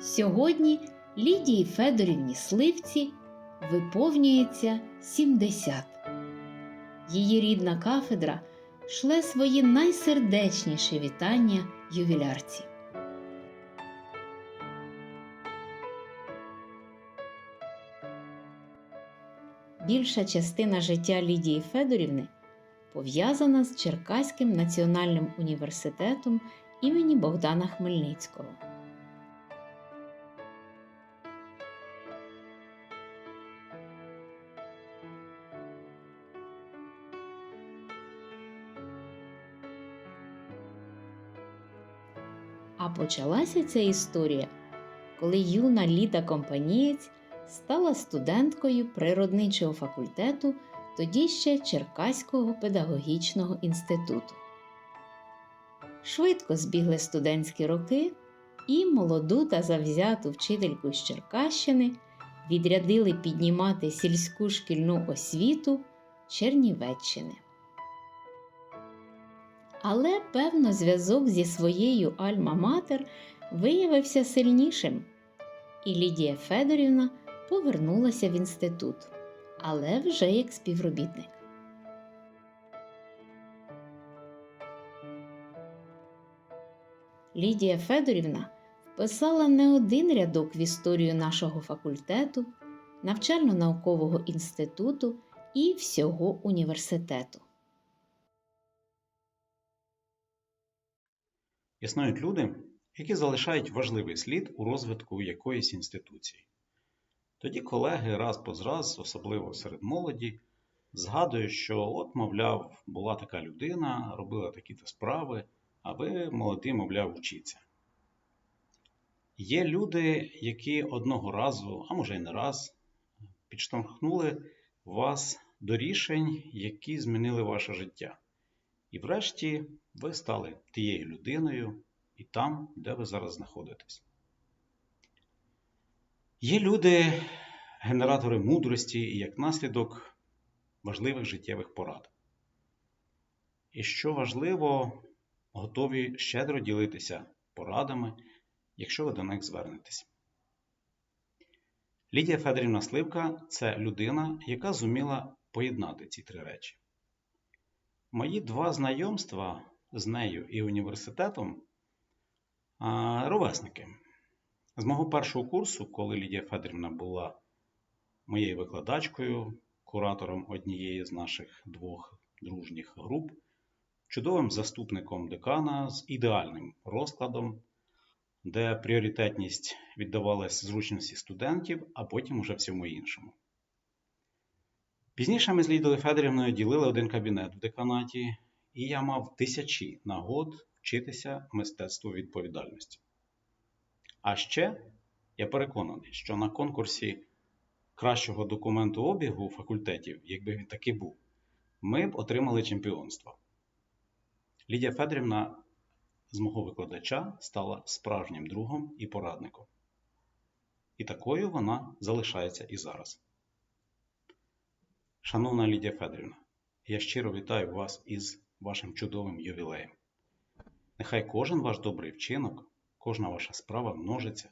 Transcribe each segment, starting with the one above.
Сьогодні Лідії Федорівні Сливці виповнюється 70. Її рідна кафедра шле свої найсердечніші вітання ювілярці. Більша частина життя Лідії Федорівни пов'язана з Черкаським національним університетом імені Богдана Хмельницького. А почалася ця історія, коли юна Ліда Компанієць стала студенткою природничого факультету тоді ще Черкаського педагогічного інституту. Швидко збігли студентські роки, і молоду та завзяту вчительку з Черкащини відрядили піднімати сільську шкільну освіту Чернівеччини. Але, певно, зв'язок зі своєю Альма-Матер виявився сильнішим, і Лідія Федорівна повернулася в інститут, але вже як співробітник. Лідія Федорівна вписала не один рядок в історію нашого факультету, навчально-наукового інституту і всього університету. Існують люди, які залишають важливий слід у розвитку якоїсь інституції. Тоді колеги раз по раз, особливо серед молоді, згадують, що от, мовляв, була така людина, робила такі-то справи, а ви, молоді, мовляв, вчіться. Є люди, які одного разу, а може й не раз, підштовхнули вас до рішень, які змінили ваше життя. І врешті ви стали тією людиною і там, де ви зараз знаходитесь. Є люди, генератори мудрості і як наслідок важливих життєвих порад. І що важливо, готові щедро ділитися порадами, якщо ви до них звернетесь. Лідія Федорівна Сливка це людина, яка зуміла поєднати ці три речі. Мої два знайомства з нею і університетом ровесники. З мого першого курсу, коли Лідія Федорівна була моєю викладачкою, куратором однієї з наших двох дружніх груп, чудовим заступником декана з ідеальним розкладом, де пріоритетність віддавалась зручності студентів, а потім уже всьому іншому. Пізніше ми з Лідою Федорівною ділили один кабінет в деканаті, і я мав тисячі нагод вчитися мистецтву відповідальності. А ще я переконаний, що на конкурсі кращого документу обігу факультетів, якби він таки був, ми б отримали чемпіонство. Лідія Федорівна з мого викладача стала справжнім другом і порадником. І такою вона залишається і зараз. Шановна Лідія Федорівна, я щиро вітаю вас із вашим чудовим ювілеєм. Нехай кожен ваш добрий вчинок, кожна ваша справа множиться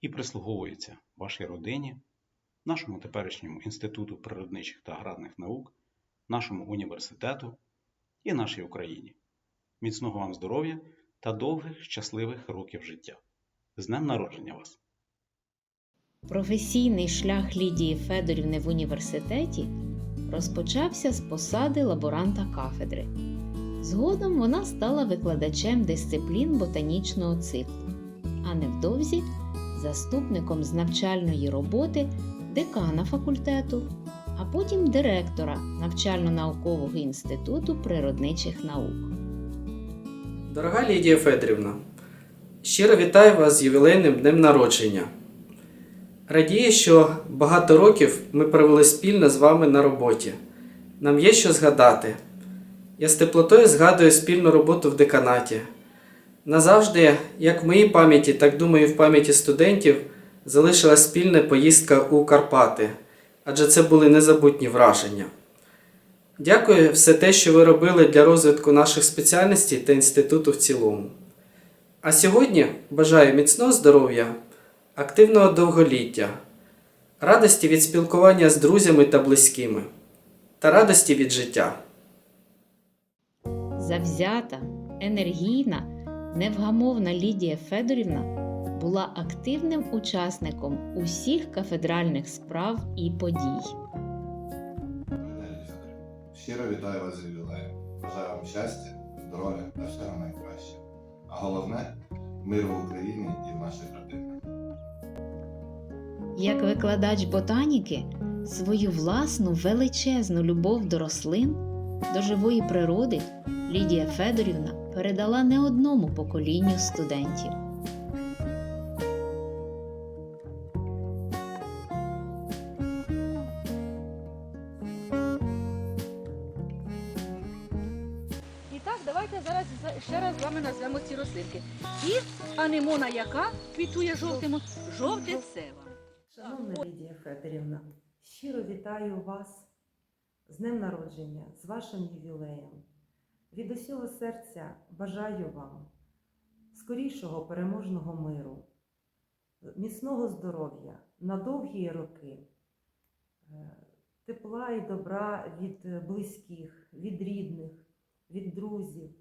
і прислуговується вашій родині, нашому теперішньому Інституту природничих та аграрних наук, нашому університету і нашій Україні. Міцного вам здоров'я та довгих щасливих років життя. З днем народження вас! Професійний шлях Лідії Федорівни в університеті розпочався з посади лаборанта кафедри. Згодом вона стала викладачем дисциплін ботанічного циклу, а невдовзі заступником з навчальної роботи декана факультету, а потім директора навчально-наукового інституту природничих наук. Дорога Лідія Федорівна, щиро вітаю вас з ювілейним днем народження. Радію, що багато років ми провели спільно з вами на роботі. Нам є що згадати. Я з теплотою згадую спільну роботу в деканаті. Назавжди, як в моїй пам'яті, так думаю, в пам'яті студентів, залишилась спільна поїздка у Карпати, адже це були незабутні враження. Дякую все те, що ви робили для розвитку наших спеціальностей та інституту в цілому. А сьогодні бажаю міцного здоров'я, активного довголіття, радості від спілкування з друзями та близькими та радості від життя. Завзята, енергійна, невгамовна Лідія Федорівна була активним учасником усіх кафедральних справ і подій. Щиро вітаю вас з ювілеєм. Бажаю вам щастя, здоров'я та всього найкраще. А головне миру в Україні і в наших родинах. Як викладач ботаніки, свою власну величезну любов до рослин, до живої природи Лідія Федорівна передала не одному поколінню студентів. Давайте зараз ще раз з вами назвемо ці рослинки. І анемона яка квітує жовтим, жовте цева. Шановна Лідія Федорівна, щиро вітаю вас з днем народження, з вашим ювілеєм. Від усього серця бажаю вам скорішого переможного миру, міцного здоров'я на довгі роки, е, тепла і добра від близьких, від рідних, від друзів,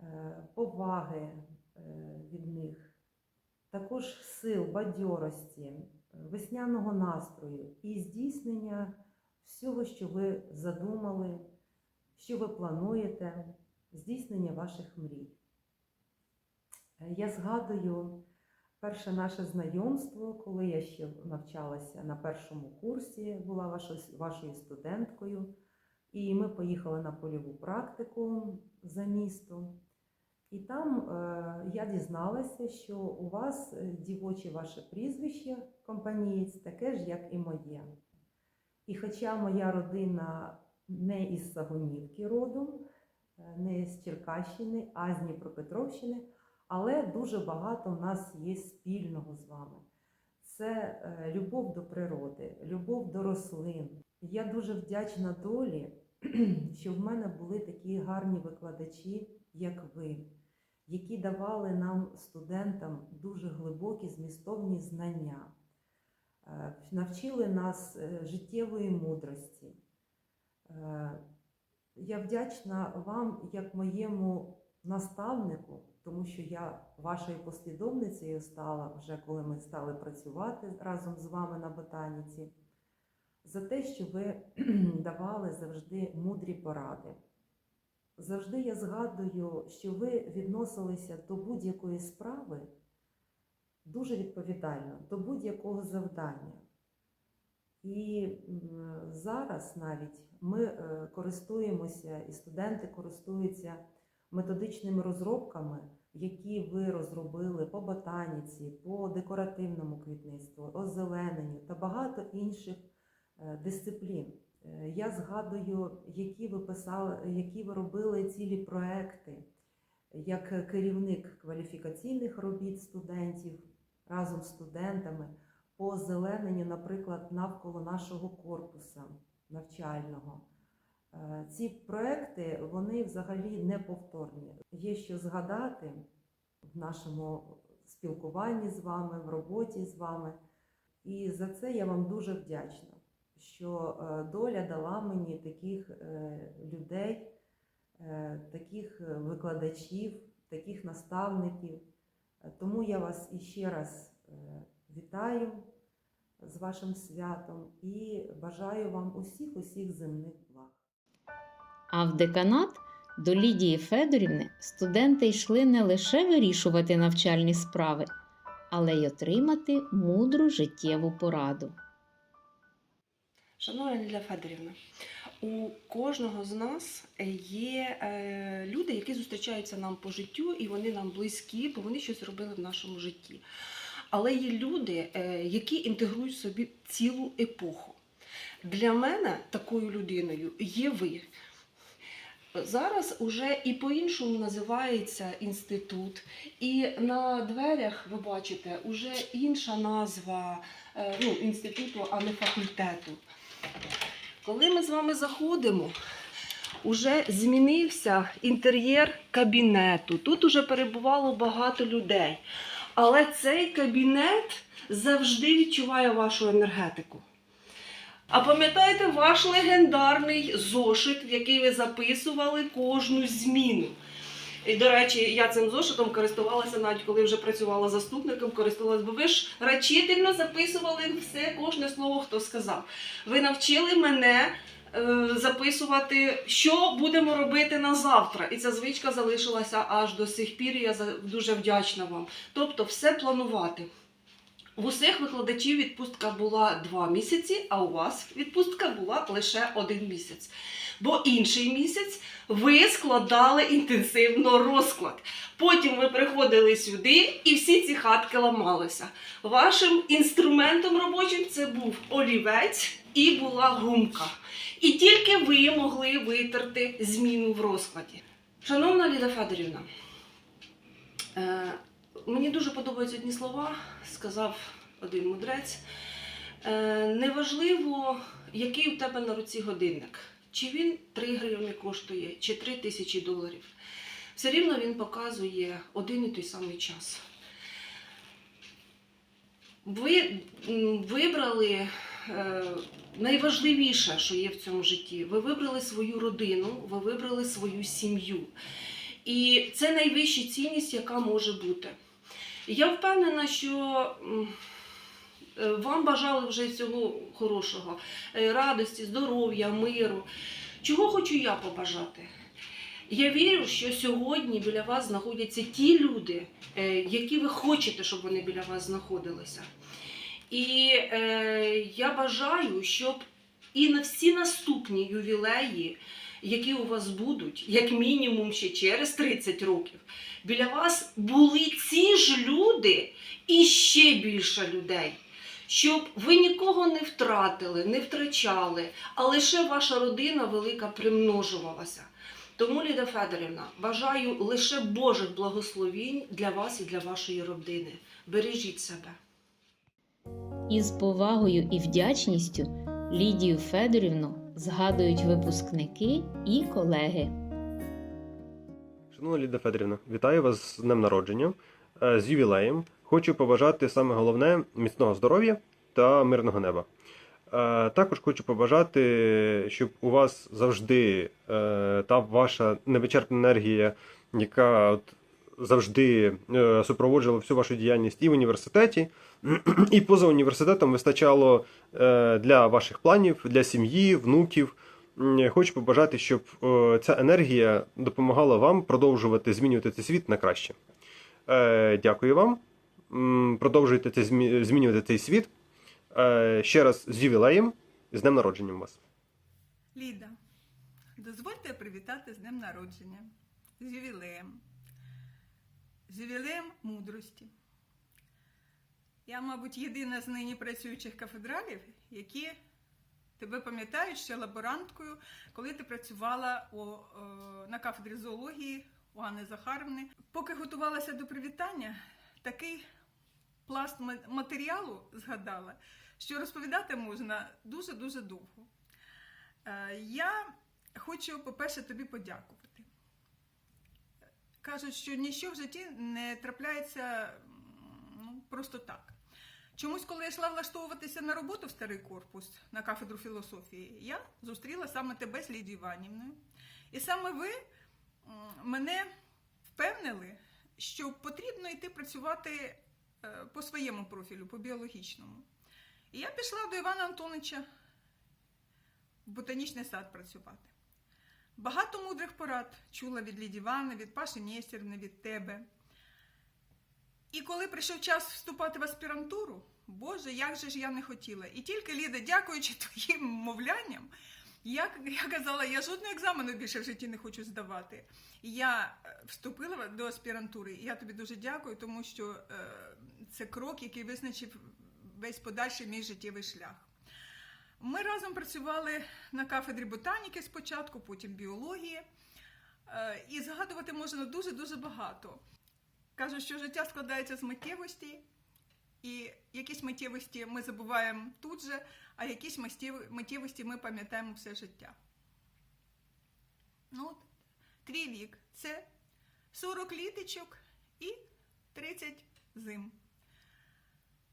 е, поваги е, від них, також сил, бадьорості, весняного настрою і здійснення всього, що ви задумали, що ви плануєте, здійснення ваших мрій. Я згадую перше наше знайомство, коли я ще навчалася на першому курсі, була вашою, студенткою, і ми поїхали на польову практику за місто. І там е, я дізналася, що у вас е, дівоче ваше прізвище компанієць, таке ж, як і моє. І хоча моя родина не із Сагунівки родом, е, не з Черкащини, а з Дніпропетровщини, але дуже багато в нас є спільного з вами. Це е, любов до природи, любов до рослин. Я дуже вдячна долі, що в мене були такі гарні викладачі, як ви які давали нам, студентам, дуже глибокі змістовні знання, Е, навчили нас е, життєвої мудрості. Е, Я вдячна вам як моєму наставнику, тому що я вашою послідовницею стала вже коли ми стали працювати разом з вами на ботаніці, за те, що ви давали завжди мудрі поради. Завжди я згадую, що ви відносилися до будь-якої справи дуже відповідально, до будь-якого завдання. І зараз навіть ми е, користуємося, і студенти користуються методичними розробками, які ви розробили по ботаніці, по декоративному квітництву, озелененню та багато інших е, дисциплін. Е, Я згадую, які ви писали, які ви робили цілі проекти, як керівник кваліфікаційних робіт студентів разом з студентами по озелененню, наприклад, навколо нашого корпуса навчального. Е, Ці проекти вони взагалі неповторні. Є що згадати в нашому спілкуванні з вами, в роботі з вами. І за це я вам дуже вдячна що е, доля дала мені таких е, людей, е, таких викладачів, таких наставників. Тому я вас іще раз вітаю з вашим святом і бажаю вам усіх усіх земних благ. А в деканат до Лідії Федорівни студенти йшли не лише вирішувати навчальні справи, але й отримати мудру життєву пораду. Шановна Лілія Федорівна, у кожного з нас є е, люди, які зустрічаються нам по життю, і вони нам близькі, бо вони щось зробили в нашому житті. Але є люди, е, які інтегрують собі цілу епоху. Для мене такою людиною є ви. Зараз уже і по-іншому називається інститут, і на дверях ви бачите уже інша назва е, ну, інституту, а не факультету. Коли ми з вами заходимо, уже змінився інтер'єр кабінету. Тут уже перебувало багато людей. Але цей кабінет завжди відчуває вашу енергетику. А пам'ятаєте ваш легендарний зошит, в який ви записували кожну зміну? І, до речі, я цим зошитом користувалася навіть коли вже працювала заступником, користувалася, бо ви ж рачительно записували все, кожне слово, хто сказав. Ви навчили мене е, записувати, що будемо робити на завтра. І ця звичка залишилася аж до сих пір. і Я дуже вдячна вам. Тобто, все планувати. В усіх викладачів відпустка була два місяці, а у вас відпустка була лише один місяць. Бо інший місяць ви складали інтенсивно розклад. Потім ви приходили сюди і всі ці хатки ламалися. Вашим інструментом робочим це був олівець і була гумка. І тільки ви могли витерти зміну в розкладі. Шановна Ліда Федорівна, е, мені дуже подобаються одні слова, сказав один мудрець. Е, неважливо, який у тебе на руці годинник, чи він 3 гривні коштує, чи 3 тисячі доларів. Все рівно він показує один і той самий час. Ви вибрали е, найважливіше, що є в цьому житті. Ви вибрали свою родину, ви вибрали свою сім'ю. І це найвища цінність, яка може бути. Я впевнена, що е, вам бажали вже всього хорошого, е, радості, здоров'я, миру. Чого хочу я побажати? Я вірю, що сьогодні біля вас знаходяться ті люди, е, які ви хочете, щоб вони біля вас знаходилися. І е, я бажаю, щоб і на всі наступні ювілеї, які у вас будуть, як мінімум ще через 30 років, біля вас були ці ж люди і ще більше людей. Щоб ви нікого не втратили, не втрачали, а лише ваша родина велика примножувалася. Тому, Ліда Федорівна, бажаю лише Божих благословінь для вас і для вашої родини. Бережіть себе. Із повагою і вдячністю Лідію Федорівну згадують випускники і колеги. Шановна Ліда Федорівна, вітаю вас з днем народження, е, з ювілеєм. Хочу побажати саме головне міцного здоров'я та мирного неба. Е, Також хочу побажати, щоб у вас завжди е, та ваша невичерпна енергія, яка от завжди е, супроводжувала всю вашу діяльність і в університеті, і поза університетом вистачало е, для ваших планів, для сім'ї, внуків. Хочу побажати, щоб е, ця енергія допомагала вам продовжувати змінювати цей світ на краще. Дякую вам. Продовжуйте змінювати цей світ. Ще раз з ювілеєм, з днем народження вас. Ліда, дозвольте привітати з днем народження, з ювілеєм, з ювілеєм мудрості. Я, мабуть, єдина з нині працюючих кафедралів, які тебе пам'ятають ще лаборанткою, коли ти працювала у, е, на кафедрі зоології у Анни Захаровни. Поки готувалася до привітання, такий пласт матеріалу згадала, що розповідати можна дуже-дуже довго. Е, Я хочу, по-перше, тобі подякувати. Кажуть, що ніщо в житті не трапляється ну, просто так. Чомусь, коли я йшла влаштовуватися на роботу в старий корпус на кафедру філософії, я зустріла саме тебе з Лідією Іванівною. І саме ви мене впевнили, що потрібно йти працювати е, по своєму профілю, по біологічному. І я пішла до Івана Антоновича в ботанічний сад працювати. Багато мудрих порад чула від Ліді Івановни, від Паші Нєстерівни, від тебе. І коли прийшов час вступати в аспірантуру, Боже, як же ж я не хотіла. І тільки Ліда, дякуючи твоїм мовлянням, я, я казала, я жодного екзамену більше в житті не хочу здавати. І я е, вступила до аспірантури. І я тобі дуже дякую, тому що е, це крок, який визначив весь подальший мій життєвий шлях. Ми разом працювали на кафедрі ботаніки спочатку, потім біології. Е, І згадувати можна дуже-дуже багато. Кажуть, що життя складається з миттєвості, і якісь миттєвості ми забуваємо тут же, а якісь миттєвості ми пам'ятаємо все життя. Ну, твій вік це 40 літочок і 30 зим.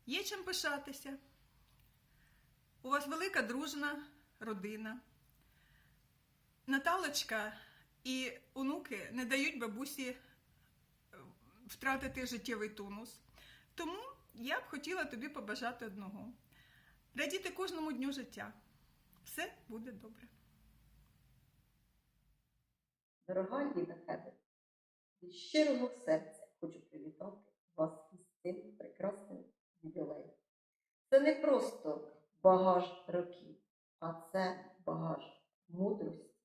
Є чим пишатися. У вас велика дружна родина. Наталочка і онуки не дають бабусі е, втратити життєвий тонус. Тому я б хотіла тобі побажати одного: радіти кожному дню життя. Все буде добре. Дорога Ліда Федор, від щирого серця хочу привітати вас із цим прекрасним ювілеєм. Це не просто багаж років, а це багаж мудрості,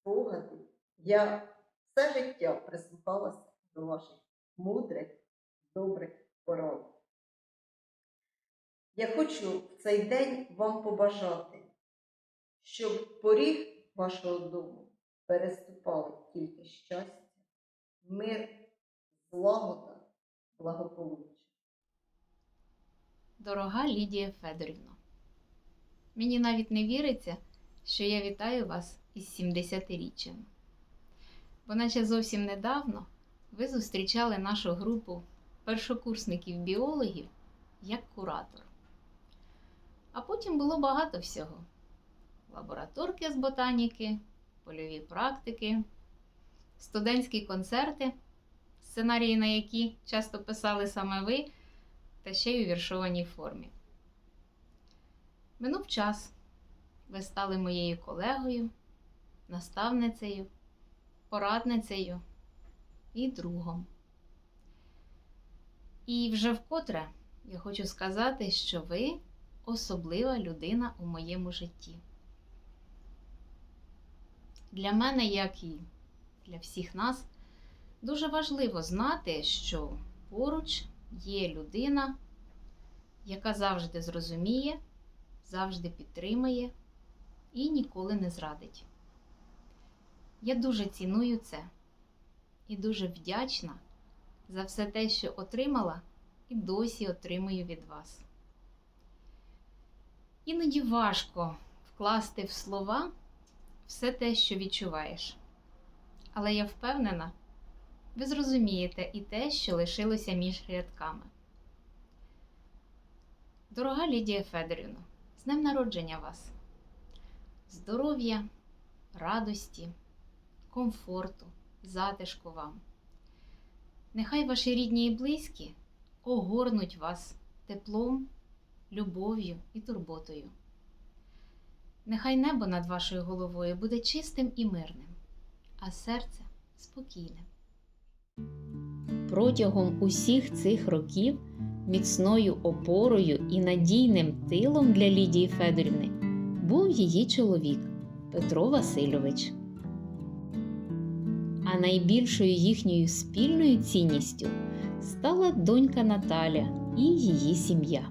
спогадів. Я все життя прислухалася до ваших мудрих, добрих порад. Я хочу в цей день вам побажати, щоб поріг вашого дому переступали тільки щастя, мир, злагода, благополуччя. Дорога Лідія Федорівна, мені навіть не віриться, що я вітаю вас із 70-річчям. Бо наче зовсім недавно ви зустрічали нашу групу першокурсників-біологів як куратор. А потім було багато всього: лабораторки з ботаніки, польові практики, студентські концерти, сценарії на які часто писали саме ви та ще й у віршованій формі. Минув час. Ви стали моєю колегою, наставницею, порадницею і другом. І вже вкотре я хочу сказати, що ви особлива людина у моєму житті. Для мене, як і для всіх нас, дуже важливо знати, що поруч є людина, яка завжди зрозуміє, завжди підтримає і ніколи не зрадить. Я дуже ціную це і дуже вдячна за все те, що отримала і досі отримую від вас. Іноді важко вкласти в слова все те, що відчуваєш. Але я впевнена, ви зрозумієте і те, що лишилося між рядками. Дорога Лідія Федорівна, з днем народження вас! Здоров'я, радості, комфорту, затишку вам. Нехай ваші рідні і близькі огорнуть вас теплом, любов'ю і турботою. Нехай небо над вашою головою буде чистим і мирним, а серце спокійним. Протягом усіх цих років міцною опорою і надійним тилом для Лідії Федорівни був її чоловік Петро Васильович. А найбільшою їхньою спільною цінністю стала донька Наталя і її сім'я.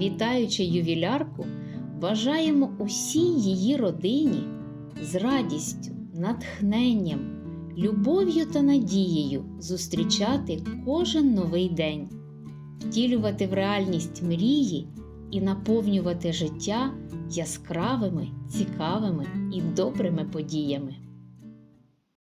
Вітаючи ювілярку, бажаємо усій її родині з радістю, натхненням, любов'ю та надією зустрічати кожен новий день, втілювати в реальність мрії і наповнювати життя яскравими, цікавими і добрими подіями.